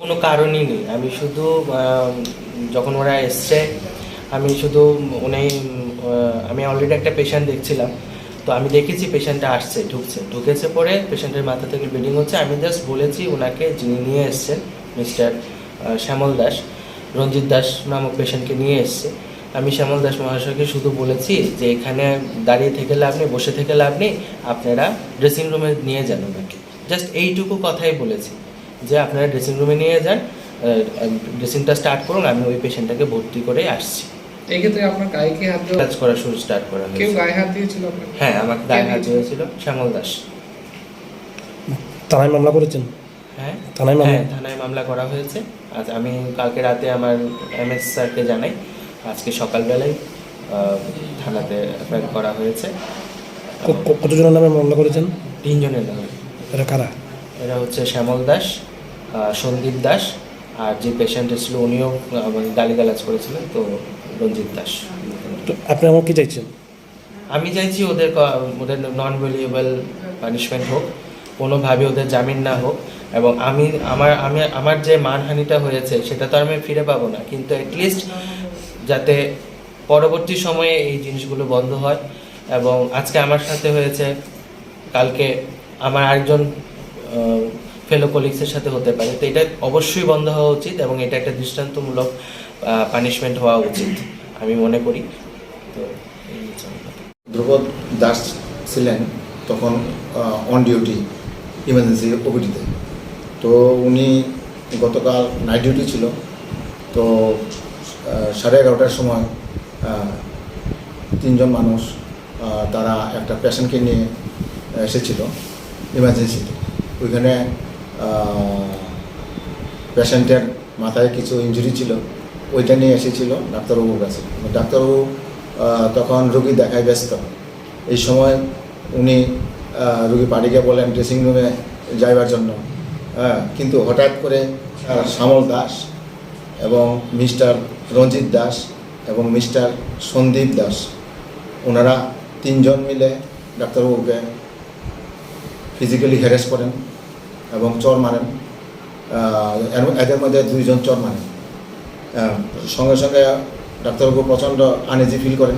কোনো কারণই নেই। আমি শুধু যখন ওরা এসছে, আমি শুধু উনি আমি অলরেডি একটা পেশেন্ট দেখছিলাম। তো আমি দেখেছি পেশেন্টটা আসছে, ঢুকছে। ঢুকেছে পরে পেশেন্টের মাথা থেকে ব্লিডিং হচ্ছে। আমি জাস্ট বলেছি ওনাকে যিনি নিয়ে এসছেন, মিস্টার শ্যামল দাস, রঞ্জিত দাস নামক পেশেন্টকে নিয়ে এসছে। আমি শ্যামল দাস মহাশয়কে শুধু বলেছি যে এখানে দাঁড়িয়ে থেকে লাভ নেই, বসে থেকে লাভ নেই, আপনারা ড্রেসিং রুমে নিয়ে যান ওনাকে জাস্ট এইটুকু কথাই বলেছি। যে আপনারা ড্রেসিং রুমে নিয়ে যান ড্রেসিংটা স্টার্ট করুন আমি ওই পেশেন্টটাকে ভর্তি করে আসছি। এই ক্ষেত্রে আপনার গায়ে কি হাত কাজ করা শুরু স্টার্ট করা কেউ গায়ে হাত দিয়েছিল হ্যাঁ আমাকে গায়ে হাত দিয়েছিল? শ্যামল দাস। থানায় মামলা করেছেন? হ্যাঁ? থানায় মামলা? হ্যাঁ থানায় মামলা করা হয়েছে। আজ আমি কালকে রাতে আমার এম এস স্যারকে জানাই আজকে সকালবেলায় থানাতে করা হয়েছে। কতজনের নামে মামলা করেছেন? তিনজনের নামে। কারা? এরা হচ্ছে শ্যামল দাস সন্দীপ দাস আর যে পেশেন্ট ছিল উনিও গালিগালাজ করেছিলেন তো রঞ্জিত দাস। তো আপনি আমার কি চাইছেন? আমি চাইছি ওদের ওদের নন ভ্যালুয়েবল পানিশমেন্ট হোক কোনোভাবে ওদের জামিন না হোক এবং আমি আমার আমি আমার যে মানহানিটা হয়েছে সেটা তো আমি ফিরে পাবো না। কিন্তু অ্যাটলিস্ট যাতে পরবর্তী সময়ে এই জিনিসগুলো বন্ধ হয় এবং আজকে আমার সাথে হয়েছে কালকে আমার আরেকজন ফেলো কলিগসের সাথে হতে পারে। তো এটা অবশ্যই বন্ধ হওয়া উচিত এবং এটা একটা দৃষ্টান্তমূলক পানিশমেন্ট হওয়া উচিত, আমি মনে করি। তো। ধ্রুপদ দাস ছিলেন তখন অন ডিউটি ইমার্জেন্সি ওপিডিতে তো। উনি গতকাল নাইট ডিউটি ছিল। তো সাড়ে এগারোটার সময় তিনজন মানুষ তারা একটা পেশেন্টকে নিয়ে এসেছিল ইমার্জেন্সিতে ওইখানে পেশেন্টের মাথায় কিছু ইঞ্জুরি ছিল, ওইটা নিয়ে এসেছিল ডাক্তারবাবুর কাছে। ডাক্তারবাবু তখন রোগী দেখায় ব্যস্ত। এই সময় উনি রোগী বাড়িকে বলেন ড্রেসিং রুমে যাইবার জন্য। হ্যাঁ কিন্তু হঠাৎ করে শ্যামল দাস এবং মিস্টার রঞ্জিত দাস এবং মিস্টার সন্দীপ দাস, ওনারা তিনজন মিলে ডাক্তারবাবুকে ফিজিক্যালি হ্যারেস করেন। এবং চর মারেন এর- এদের মধ্যে দুইজন চর মারেন সঙ্গে সঙ্গে ডাক্তারবাবু প্রচণ্ড আনইজি ফিল করেন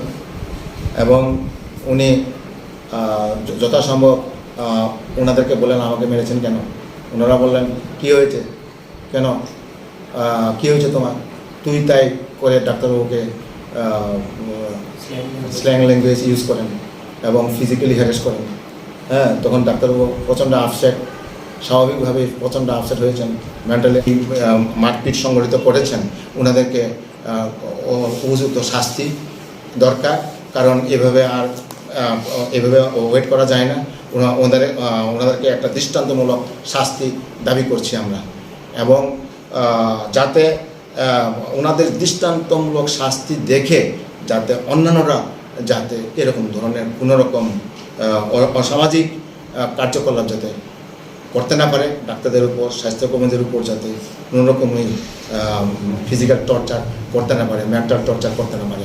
এবং উনি যথাসম্ভব ওনাদেরকে বলেন আমাকে মেরেছেন কেন? ওনারা বললেন কি হয়েছে? কেন? কি হয়েছে তোমার? তুই তাই করে ডাক্তারবাবুকে স্ল্যাং ল্যাঙ্গুয়েজ ইউজ করেন এবং ফিজিক্যালি হ্যারেস করেন। হ্যাঁ তখন ডাক্তারবাবু প্রচণ্ড আপসেট স্বাভাবিকভাবে প্রচণ্ড আপসেট হয়েছেন মেন্টালি মারপিট সংগঠিত করেছেন। ওনাদেরকে উপযুক্ত শাস্তি দরকার কারণ এভাবে আর এভাবে ওয়েট করা যায় না। ওনাদের ওনাদেরকে একটা দৃষ্টান্তমূলক শাস্তি দাবি করছি আমরা। এবং যাতে ওনাদের দৃষ্টান্তমূলক শাস্তি দেখে যাতে অন্যান্যরা যাতে এরকম ধরনের কোনো রকম আহ, অ- অসামাজিক কার্যকলাপ যাতে করতে না পারে, ডাক্তারদের উপর, স্বাস্থ্যকর্মীদের উপর যাতে কোনো রকমই ফিজিক্যাল টর্চার করতে না পারে মেন্টাল টর্চার করতে না পারে।